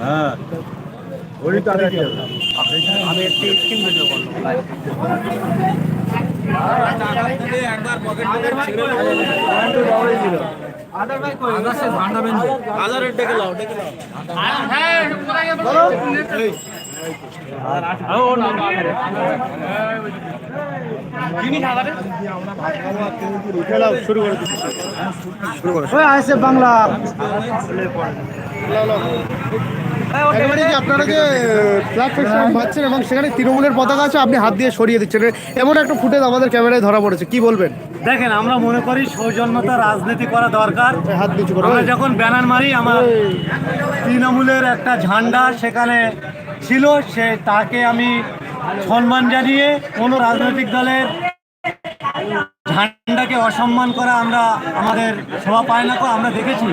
হ্যাঁ আমি একটি স্কিম ভিডিও করলাম live। শুরু করে দিচ্ছি ওই আসছে বাংলা আপনারা যে পাচ্ছেন এবং সেখানে তৃণমূলের পতাকা আছে আপনি হাত দিয়ে সরিয়ে দিচ্ছেন এমন একটা ফুটেজ আমাদের ক্যামেরায় ধরা পড়েছে কি বলবেন দেখেন আমরা মনে করি সৌজন্যতা রাজনীতি করা দরকার। হাত নিচু আমরা যখন ব্যানার মারি আমার তৃণমূলের একটা ঝান্ডা সেখানে ছিল, সে তাকে আমি সম্মান জানিয়ে কোনো রাজনৈতিক দলের ঝান্ডাকে অসম্মান করা আমরা আমাদের সভা পায় না আমরা দেখেছি।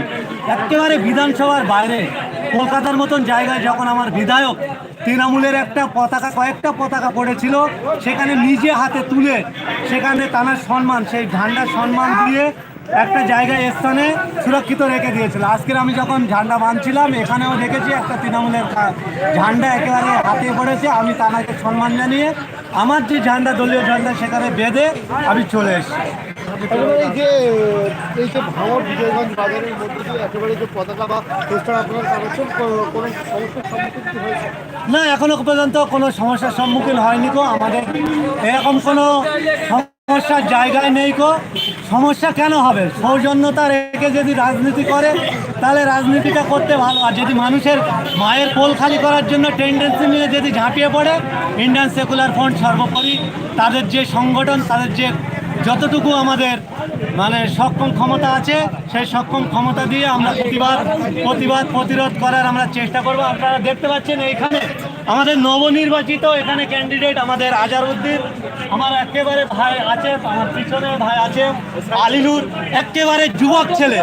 একেবারে বিধানসভার বাইরে, কলকাতার মতন জায়গায় যখন আমার বিধায়ক তৃণমূলের একটা পতাকা, কয়েকটা পতাকা পড়েছিল, সেখানে নিজে হাতে তুলে সেখানে তানার সম্মান, সেই ঝান্ডার সম্মান দিয়ে একটা জায়গায় স্থানে সুরক্ষিত রেখে দিয়েছিল। আজকের আমি যখন ঝান্ডা বাঁধছিলাম এখানেও দেখেছি একটা তৃণমূলের ঝান্ডা একেবারে হাতে পড়েছে। আমি তানাকে সম্মান জানিয়ে আমার যে ঝান্ডা দলীয় ঝান্ডা সেখানে বেঁধে আমি চলে এসেছি। এই যে এই যে ভাঙর বিজয়গঞ্জ বাজারের মধ্যে দিয়ে একেবারে যে পতাকা বা পোস্টার আপনারা চালাচ্ছেন কোনো সমস্যার সম্মুখীন হয়েছে? না এখনও পর্যন্ত কোনো সমস্যার সম্মুখীন হয়নি কো আমাদের। এরকম কোনো সমস্যার জায়গায় নেই কো সমস্যা কেন হবে? সৌজন্যতা রেখে যদি রাজনীতি করে, তাহলে রাজনীতিটা করতে ভালো। আর যদি মানুষের মায়ের কোল খালি করার জন্য টেন্ডেন্সি নিয়ে যদি ঝাঁপিয়ে পড়ে ইন্ডিয়ান সেকুলার ফ্রন্ট সর্বোপরি তাদের যে সংগঠন, তাদের যে যতটুকু আমাদের মানে সক্ষম ক্ষমতা আছে, সেই সক্ষম ক্ষমতা দিয়ে আমরা প্রতিবাদ প্রতিবাদ প্রতিরোধ করার আমরা চেষ্টা করব। আপনারা দেখতে পাচ্ছেন এইখানে আমাদের নবনির্বাচিত এখানে ক্যান্ডিডেট আমাদের আজারউদ্দিন। আমার একেবারে ভাই আছে, আমার পিছনে ভাই আছে, আলিনুর একেবারে যুবক ছেলে।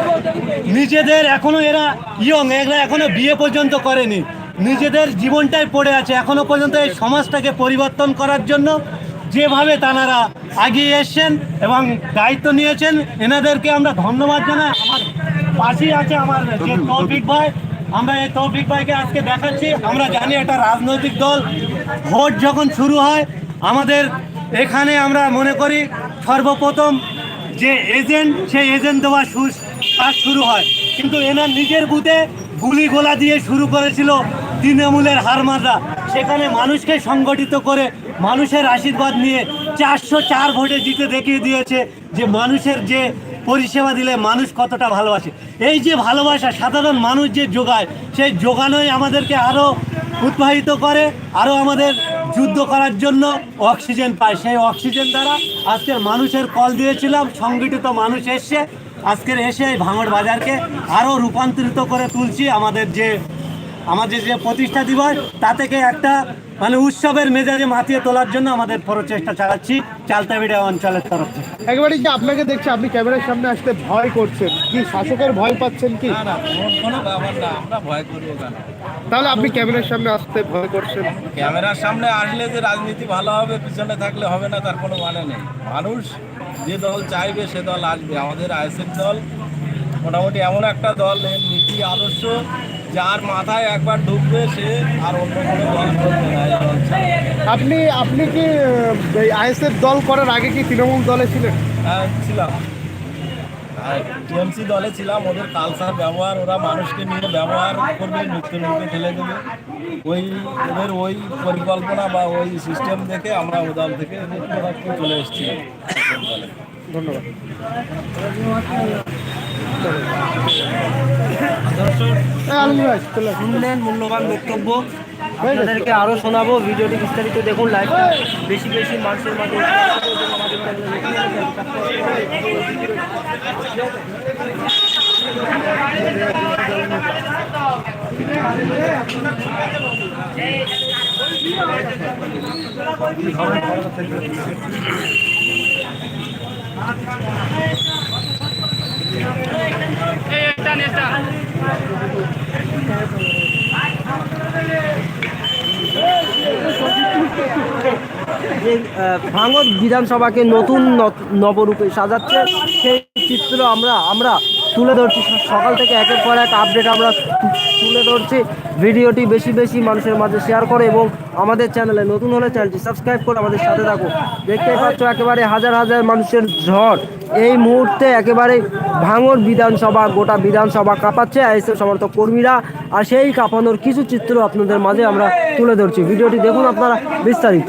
নিজেদের এখনও এরা ইয়ং এরা এখনও বিয়ে পর্যন্ত করেনি। নিজেদের জীবনটাই পড়ে আছে, এখনও পর্যন্ত এই সমাজটাকে পরিবর্তন করার জন্য যেভাবে তানারা এগিয়ে এসছেন এবং দায়িত্ব নিয়েছেন, এনাদেরকে আমরা ধন্যবাদ জানাই। আমার পাশেই আছে আমার যে তৌফিক ভাই। আমরা এই তৌফিক ভাইকে আজকে দেখাচ্ছি। আমরা জানি এটা রাজনৈতিক দল। ভোট যখন শুরু হয়, আমাদের এখানে আমরা মনে করি সর্বপ্রথম যে এজেন্ট, সেই এজেন্ট দেওয়া কাজ শুরু হয়। কিন্তু এনার নিজের বুথে গুলি গোলা দিয়ে শুরু করেছিল তৃণমূলের হারমাদা। সেখানে মানুষকে সংগঠিত করে মানুষের আশীর্বাদ নিয়ে চারশো চার ভোটে জিতে দেখিয়ে দিয়েছে যে মানুষের যে পরিষেবা দিলে মানুষ কতটা ভালোবাসে। এই যে ভালোবাসা, সাধারণ মানুষ যে যোগায়, সেই যোগানোই আমাদেরকে আরও উৎসাহিত করে, আরও আমাদের যুদ্ধ করার জন্য অক্সিজেন পায়। সেই অক্সিজেন দ্বারা আজকের মানুষের কল দিয়েছিলাম, সংগঠিত মানুষ এসছে। আজকের এসে এই ভাঙড় বাজারকে আরও রূপান্তরিত করে তুলছি। আমাদের যে আমাদের যে প্রতিষ্ঠা দিবস, তা থেকে একটা মানে উৎসবের মেজাজে মাতিয়ে তোলার জন্য আমাদের প্রচেষ্টা চালাচ্ছি চালতাবিড়া অঞ্চলের তরফ থেকে। একেবারে যে আপনাকে দেখছি আপনি ক্যামেরার সামনে আসতে ভয় করছেন? কি শাসকের ভয় পাচ্ছেন কি? না না কোনো ব্যাপার না আমরা ভয় করব কেন তাহলে আপনি ক্যামেরার সামনে আসতে ভয় করছেন? ক্যামেরার সামনে আসলে যে রাজনীতি ভালো হবে পিছনে থাকলে হবে না তার কোনো মানে নেই। মানুষ যে দল চাইবে সে দল আসবে। আমাদের আইএসএফ দল মোটামুটি এমন একটা দল এর নীতি আদর্শ যার মাথায় একবার ঢুকবে সে আর অন্য কোনো দল করবে না এই দল ছাড়া। আপনি আপনি কি এই আইএসএফ দল করার আগে কি তৃণমূল দলে ছিলেন? হ্যাঁ, ছিলাম। আর টিএমসি দলে ছিলাম ওদের কালচার ব্যবহার ওরা মানুষকে নিয়ে ব্যবহার করবে মৃত্যুর মুখে ঠেলে দেবে। ওই ওদের ওই পরিকল্পনা বা ওই সিস্টেম দেখে আমরা ও দল থেকে চলে এসেছি। ধন্যবাদ। শুনলেন মূল্যবান বক্তব্য আপনাদেরকে আরও শোনাবো, ভিডিওটি বিস্তারিত দেখুন লাইভ বেশি বেশি মানুষের মাঝে Thank. ভাঙর বিধানসভাকে নতুন নবরূপে সাজাচ্ছে। সেই চিত্র আমরা আমরা তুলে ধরছি সকাল থেকে একের পর এক আপডেট আমরা তুলে ধরছি। ভিডিওটি বেশি বেশি মানুষের মাঝে শেয়ার করে এবং আমাদের চ্যানেলে নতুন হলে চ্যানেলটি সাবস্ক্রাইব করে আমাদের সাথে থাকুন। দেখতেই পাচ্ছ, একেবারে হাজার হাজার মানুষের ঝড়। এই মুহূর্তে একেবারে ভাঙর বিধানসভা, গোটা বিধানসভা কাঁপাচ্ছে আইএসএফ সমর্থক কর্মীরা। আর সেই কাঁপানোর কিছু চিত্র আপনাদের মাঝে আমরা তুলে ধরছি। ভিডিওটি দেখুন আপনারা বিস্তারিত।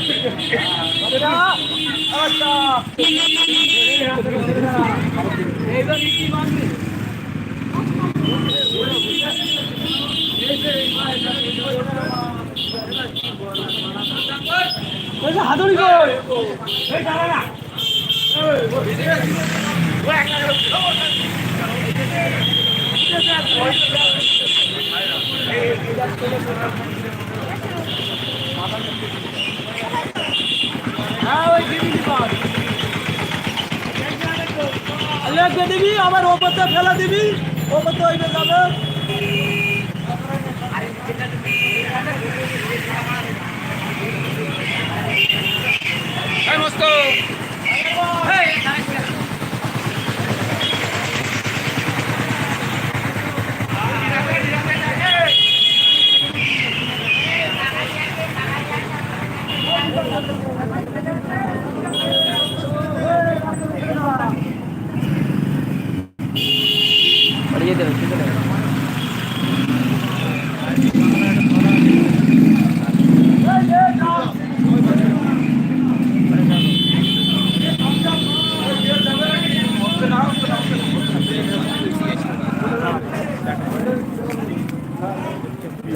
হাতুড়ি Thank you. লেগে দিবি আবার ও পথে ফেলে দিবি ও পথে ওইবে যাবে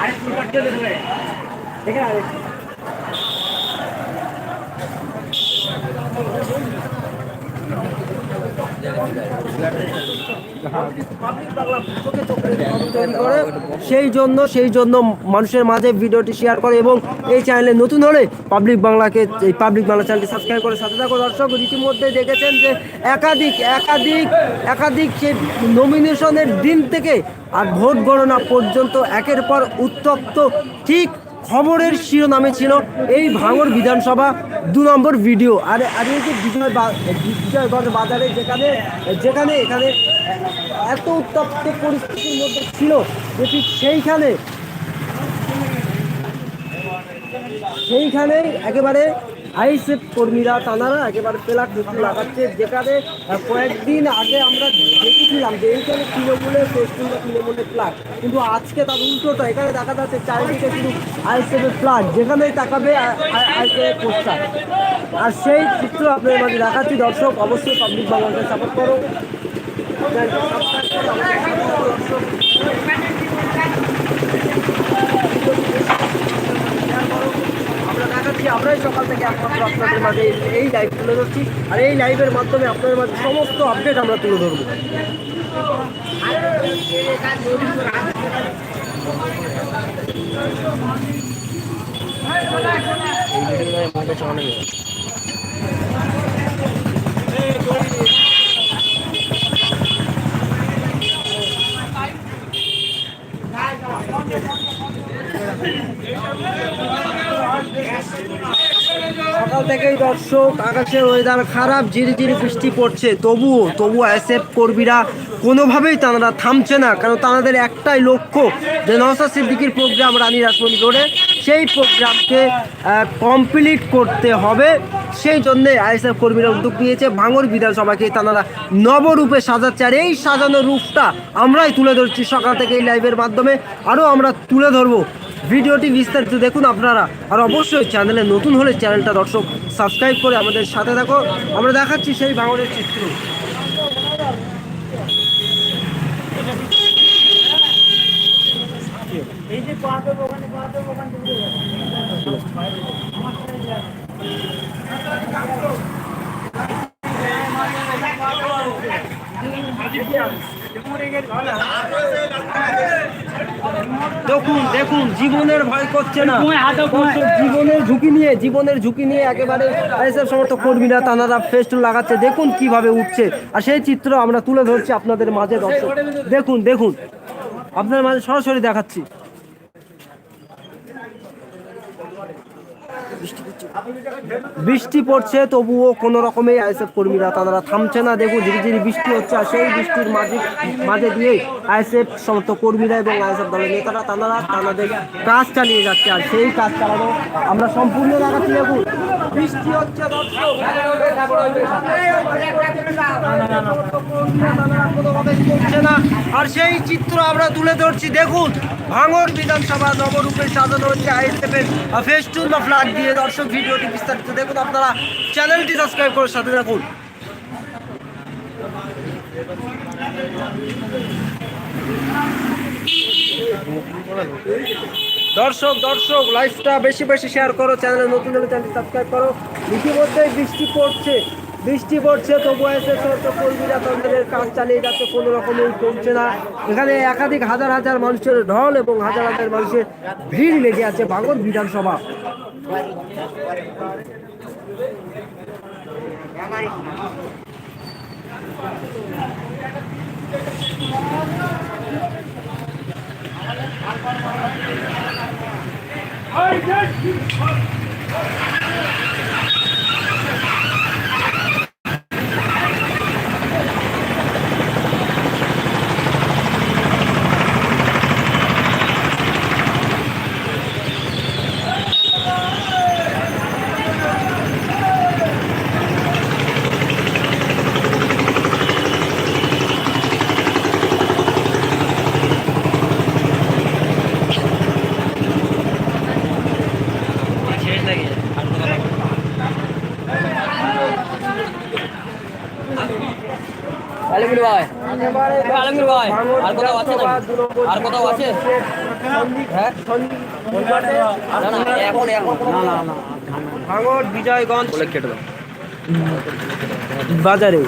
আরে ফুল কাটতে দেখবে দেখে আরে Thank you. সেই জন্য সেই জন্য মানুষের মাঝে ভিডিওটি শেয়ার করে এবং এই চ্যানেলে নতুন হলে পাবলিক বাংলাকে, এই পাবলিক বাংলা চ্যানেলটি সাবস্ক্রাইব করে সাথে থাকো দর্শক রীতিমধ্যে দেখেছেন যে একাধিক একাধিক একাধিক সেই নমিনেশনের দিন থেকে আর ভোট গণনা পর্যন্ত একের পর উত্তপ্ত ঠিক খবরের শিরোনামে ছিল এই ভাঙর বিধানসভা দু নম্বর ভিডিও। আর আর এই যে বিজয় বা- বিজয়গঞ্জ বাজারে যেখানে যেখানে এখানে এত উত্তপ্ত পরিস্থিতির মধ্যে ছিল যে ঠিক সেইখানে সেইখানেই একেবারে আইএসএফ কর্মীরা তানারা একেবারে পেলাক ঢুকু লাগাচ্ছে। যেখানে কয়েকদিন আগে আমরা দেখেছিলাম যে এইখানে তৃণমূলের ফেসবুক তৃণমূলের ফ্ল্যাগ কিন্তু আজকে তার উল্টোটা, এখানে দেখা যাচ্ছে চারিদিকে শুধু আইএসএফের ফ্ল্যাগ যেখানেই তাকাবে আইএসএফ পোস্টার। আর সেই চিত্র আপনাদের মাঝে দেখাচ্ছি। দর্শক, অবশ্যই পাবলিক বাংলাকে সাপোর্ট করো। দেখাচ্ছি আমরাই সকাল থেকে একমাত্র আপনাদের মাঝে এই- লাইভ তুলে ধরছি। আর এই লাইভের মাধ্যমে আপনাদের মাঝে সমস্ত আপডেট আমরা তুলে ধরবো। সকাল থেকেই দর্শক, আকাশের ওয়েদার খারাপ, ঝিরিঝিরি বৃষ্টি পড়ছে। তবুও তবুও অ্যাসেপ্ট কর্মীরা কোনোভাবেই তারা থামছে না, কারণ তাদের একটাই লক্ষ্য, যে নওসাদ সিদ্দিকির প্রোগ্রাম রানী রাসমণি করে সেই প্রোগ্রামকে কমপ্লিট করতে হবে। সেই জন্যে আইএসএফ কর্মীরা উদ্যোগ নিয়েছে। ভাঙর বিধানসভাকে তারা নবরূপে সাজাচ্ছে। আর এই সাজানো রূপটা আমরাই তুলে ধরছি সকাল থেকে এই লাইভের মাধ্যমে। আরও আমরা তুলে ধরবো। ভিডিওটি বিস্তারিত দেখুন আপনারা। আর অবশ্যই চ্যানেলে নতুন হলে চ্যানেলটা দর্শক সাবস্ক্রাইব করে আমাদের সাথে থাকো। আমরা দেখাচ্ছি সেই ভাঙনের চিত্র। দেখুন দেখুন জীবনের ভয় করছে না। জীবনের ঝুঁকি নিয়ে জীবনের ঝুঁকি নিয়ে একেবারে এসব সমর্থক কর্মীরা তানারা ফেস্ট লাগাচ্ছে। দেখুন কীভাবে উঠছে। আর সেই চিত্র আমরা তুলে ধরছি আপনাদের মাঝে দর্শক। দেখুন দেখুন। আপনার মাঝে সরাসরি দেখাচ্ছি। বৃষ্টি পড়ছে, তবুও কোনো রকমে আইএসএফ কর্মীরা তারা থামছে না। দেখুন ধীরে ধীরে বৃষ্টি হচ্ছে আর সেই বৃষ্টির মাঝে মাঝে দিয়েই আইএসএফ সমস্ত কর্মীরা এবং আইএসএফ দলের নেতারা তারা তাদের কাজ চালিয়ে যাচ্ছে আর সেই কাজ চালানো আমরা সম্পূর্ণ দেখাচ্ছি দেখুন। বৃষ্টি হচ্ছে আর সেই চিত্র আমরা তুলে ধরছি দেখুন ভাঙর বিধানসভা নবরূপে সাজানো হচ্ছে আইএসএফ এর ফেস্টুন বা ফ্ল্যাগ দিয়ে দর্শক ভিডিওটি বিস্তারিত দেখুন আপনারা চ্যানেলটি সাবস্ক্রাইব করে সাথে দেখুন দর্শক দর্শক লাইভটা বেশি বেশি শেয়ার করো চ্যানেলে নতুন হলে চ্যানেলটি সাবস্ক্রাইব করো। ইতিমধ্যেই বৃষ্টি পড়ছে বৃষ্টি পড়ছে, তবু এসে কর্মীরা তাদের কাজ চালিয়ে যাচ্ছে, কোনো রকমেই কমছে না। এখানে একাধিক হাজার হাজার মানুষের ঢল এবং হাজার হাজার মানুষের ভিড় লেগে আছে ভাঙর বিধানসভা। Haydi! আলমগীর ভাই। আলমগীর ভাই আর কোথাও আছে আর কোথাও আছে? হ্যাঁ? না না এখন এখন না না না ভাঙর বিজয়গঞ্জ। কেটে দাও। বাজারে।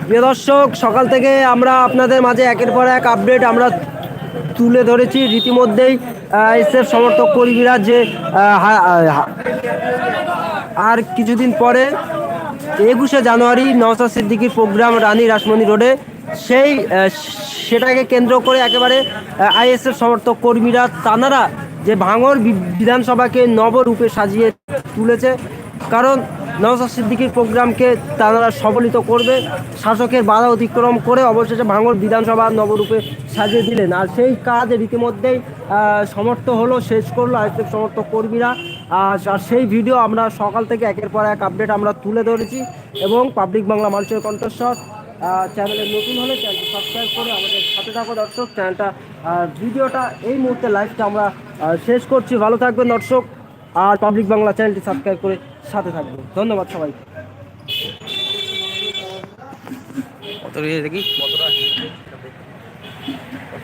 প্রিয় দর্শক সকাল থেকে আমরা আপনাদের মাঝে একের পর এক আপডেট আমরা তুলে ধরেছি। রীতিমধ্যেই এসএফ সমর্থক কর্মীরা যে আর কিছুদিন পরে একুশে জানুয়ারি নওসাদ সিদ্দিকির প্রোগ্রাম রানী রাসমণি রোডে। সেই সেটাকে কেন্দ্র করে একেবারে আইএসএফ সমর্থক কর্মীরা তানারা যে ভাঙর বিধানসভাকে নবরূপে সাজিয়ে তুলেছে। কারণ নওসাদ সিদ্দিকির প্রোগ্রামকে তারা সবলিত করবে। শাসকের বাধা অতিক্রম করে অবশেষে ভাঙর বিধানসভা নবরূপে সাজিয়ে দিলেন। আর সেই কাজ রীতিমধ্যেই সমর্থ হলো, শেষ করল আইএসএফ সমর্থক কর্মীরা। আর সেই ভিডিও আমরা সকাল থেকে একের পর এক আপডেট আমরা তুলে ধরেছি এবং পাবলিক বাংলা মানুষের কণ্ঠস্বর চ্যানেলে নতুন হলে চ্যানেলটি সাবস্ক্রাইব করে আমাদের সাথে থাকো দর্শক। চ্যানেলটা ভিডিওটা এই মুহূর্তে লাইভটা আমরা শেষ করছি। ভালো থাকবেন দর্শক। আর পাবলিক বাংলা চ্যানেলটি সাবস্ক্রাইব করে সাথে থাকবেন। ধন্যবাদ সবাই কত দেখি? কতটা?